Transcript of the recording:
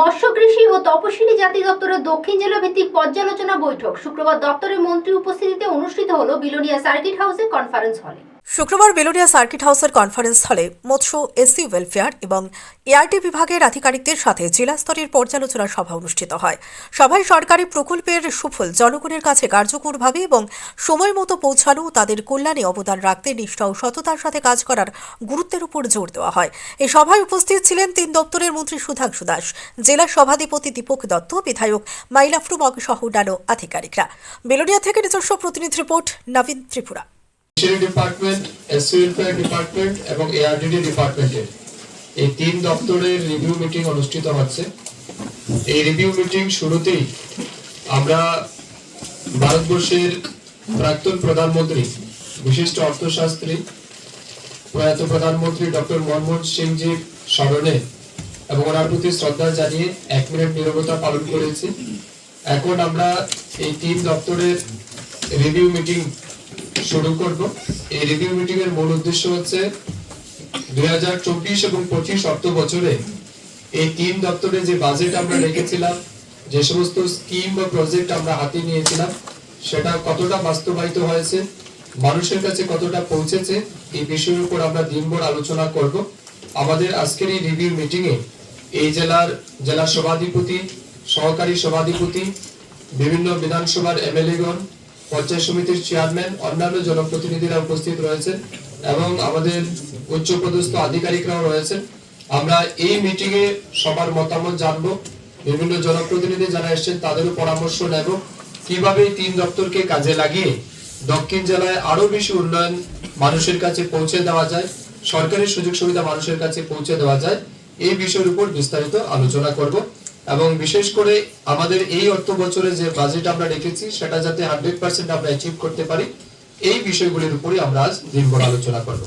মৎস্য, কৃষি ও তপশিলি জাতি দপ্তরের দক্ষিণ জেলা ভিত্তিক পর্যালোচনা বৈঠক। শুক্রবার দপ্তরের মন্ত্রী উপস্থিতিতে অনুষ্ঠিত হলো বিলোনিয়া সার্কিট হাউসে কনফারেন্স হলে শুক্রবার বেলোনিয়া সার্কিট হাউসের কনফারেন্স হলে মৎস্য এসসি ওয়েলফেয়ার এবং এআরটি বিভাগের আধিকারিকদের সাথে জেলা স্তরের পর্যালোচনা সভা অনুষ্ঠিত হয়। সভায় সরকারি প্রকল্পের সুফল জনগণের কাছে কার্যকরভাবে এবং সময় মতো পৌঁছানো তাদের কল্যাণে অবদান রাখতে নিষ্ঠা ও সততার সাথে কাজ করার গুরুত্বের উপর জোর দেওয়া হয়। এই সভায় উপস্থিত ছিলেন তিন দপ্তরের মন্ত্রী সুধাংশু দাস, জেলা সভাধিপতি দীপক দত্ত, বিধায়ক মাইলাফরু মগ সহ অন্যান্য আধিকারিকরা। বেলোনিয়া থেকে নিজস্ব প্রতিনিধি report, Nabin Tripura. Fishery department S welfare department এবং এআরডিডি ডিপার্টমেন্টের এই তিন দপ্তরের রিভিউ মিটিং অনুষ্ঠিত হচ্ছে। এই রিভিউ মিটিং শুরুতেই আমরা ভারতবর্ষের প্রাক্তন প্রধানমন্ত্রী, বিশিষ্ট অর্থশাস্ত্রী, প্রয়াত প্রধানমন্ত্রী ডক্টর মনমোহন সিংজির স্মরণে এবং ওনার প্রতি শ্রদ্ধা জানিয়ে এক মিনিট নীরবতা পালন করেছি। এখন আমরা এই তিন দপ্তরের রিভিউ মিটিং শুরু করব। এই রিভিউ মিটিং এর মূল উদ্দেশ্য হচ্ছে দুই এবং পঁচিশ অর্থ বছরে এই তিন দপ্তরে যে বাজেট আমরা রেখেছিলাম, যে সমস্ত স্কিম বা প্রজেক্ট আমরা হাতে নিয়েছিলাম, সেটা কতটা বাস্তবায়িত হয়েছে, মানুষের কাছে কতটা পৌঁছেছে, এই বিষয়ের উপর আমরা দিনভর আলোচনা করব। আমাদের আজকের এই রিভিউ মিটিং এ এই জেলার জেলা সভাধিপতি, সহকারী সভাধিপতি, বিভিন্ন বিধানসভার এমএলএগণ পঞ্চায়েত সমিতির চেয়ারম্যান অন্যান্য জনপ্রতিনিধিরা উপস্থিত রয়েছেন এবং আমাদের উচ্চপদস্থ আধিকারিকরাও রয়েছেন। আমরা এই মিটিং এ সবার মতামত জানব, বিভিন্ন জনপ্রতিনিধি যারা এসেছেন তাদেরও পরামর্শ নেব। কীভাবে তিন দপ্তরকে কাজে লাগিয়ে দক্ষিণ জেলায় আরও বেশি উন্নয়ন মানুষের কাছে পৌঁছে দেওয়া যায়, সরকারি সুযোগ সুবিধা মানুষের কাছে পৌঁছে দেওয়া যায়, এই বিষয়ের উপর বিস্তারিত আলোচনা করব। এবং বিশেষ করে আমাদের এই অর্থ বছরে যে বাজেট আমরা রেখেছি, সেটা যাতে হান্ড্রেড পার্সেন্ট আমরা অ্যাচিভ করতে পারি, এই বিষয়গুলির উপরই আমরা আজ দিনভর আলোচনা করব।